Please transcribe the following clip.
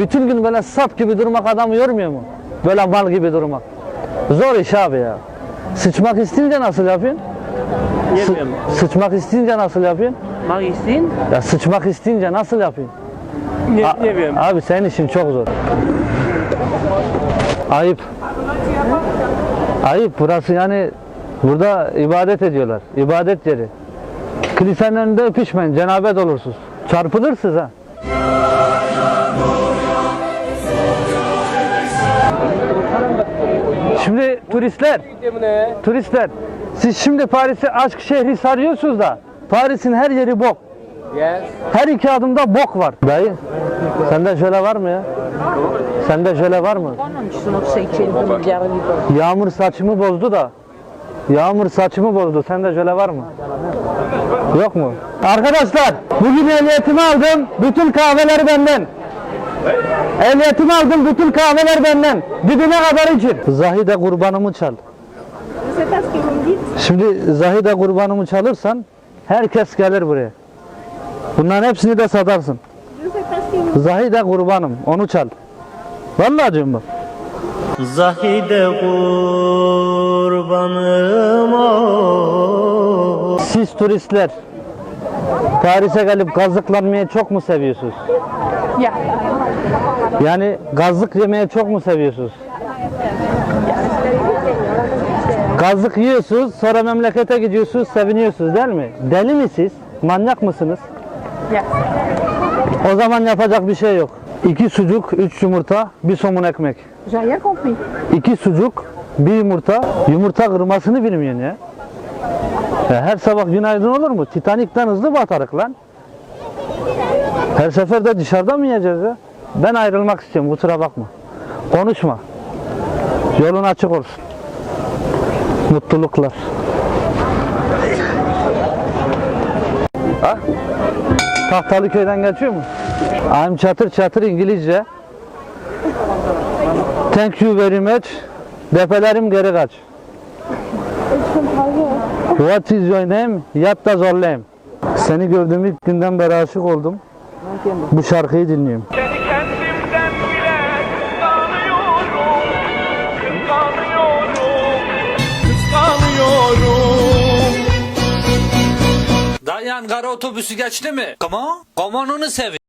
Bütün gün böyle sap gibi durmak adamı yormuyor mu? Böyle mal gibi durmak. Zor iş abi ya. Sıçmak isteyince nasıl yapıyorsun? Yapıyorum. sıçmak isteyince nasıl yapıyorsun? Magistin? Ya sıçmak isteyince nasıl yapıyorsun? Ne A-? Abi senin işin çok zor. Ayıp. Ayıp burası yani burada ibadet ediyorlar. İbadet yeri. Kilisenin önünde öpüşmeyin. Cenabet olursunuz. Çarpılırsınız ha. Turistler, turistler, siz şimdi Paris'i aşk şehri sarıyorsunuz da Paris'in her yeri bok. Yes. Her iki adımda bok var. Dayı, sende şöyle var mı ya? Sende şöyle var mı? Non ci sono 600 miliardi di persone. Yağmur saçımı bozdu da. Yağmur saçımı bozdu. Sende şöyle var mı? Yok mu? Arkadaşlar, bugün ehliyetimi aldım. Bütün kahveler benden. Ehliyetimi aldım. Bütün kahveler benden. Dibine kadar için. Zahide kurbanımı çal. Şimdi Zahide kurbanımı çalırsan herkes gelir buraya. Bunların hepsini de satarsın. Zahide kurbanım. Onu çal. Vallahi diyorum bak. Zahide kurbanım o. Siz turistler Paris'e gelip gazlıklanmayı çok mu seviyorsunuz? Ja, Yani gazlık yemeyi çok mu seviyorsunuz? Gazlık yiyorsunuz, sonra memlekete gidiyorsunuz, seviniyorsunuz değil mi? Deli mi siz? Manyak mısınız? ja. O zaman yapacak bir şey yok. İki sucuk, üç yumurta, bir somun ekmek. J'ai rien compris. İki sucuk, bir yumurta. Yumurta kırmasını bilmiyorsun ya. Ya. Her sabah günaydın olur mu? Titanik'ten hızlı batarık lan. Her sefer de dışarıda mı yiyeceğiz ya? Ben ayrılmak istiyorum kusura bakma. Konuşma. Yolun açık olsun. Mutluluklar. Ha? Tahtalı köyden geçiyor mu? I'm çatır çatır İngilizce. Thank you very much. Depelerim geri kaç. What is your name? Yatta Zollem. Seni gördüğüm ilk günden beri aşık oldum. Bu şarkıyı dinliyorum. Dayan kara otobüsü geçti mi? On onu seviyor.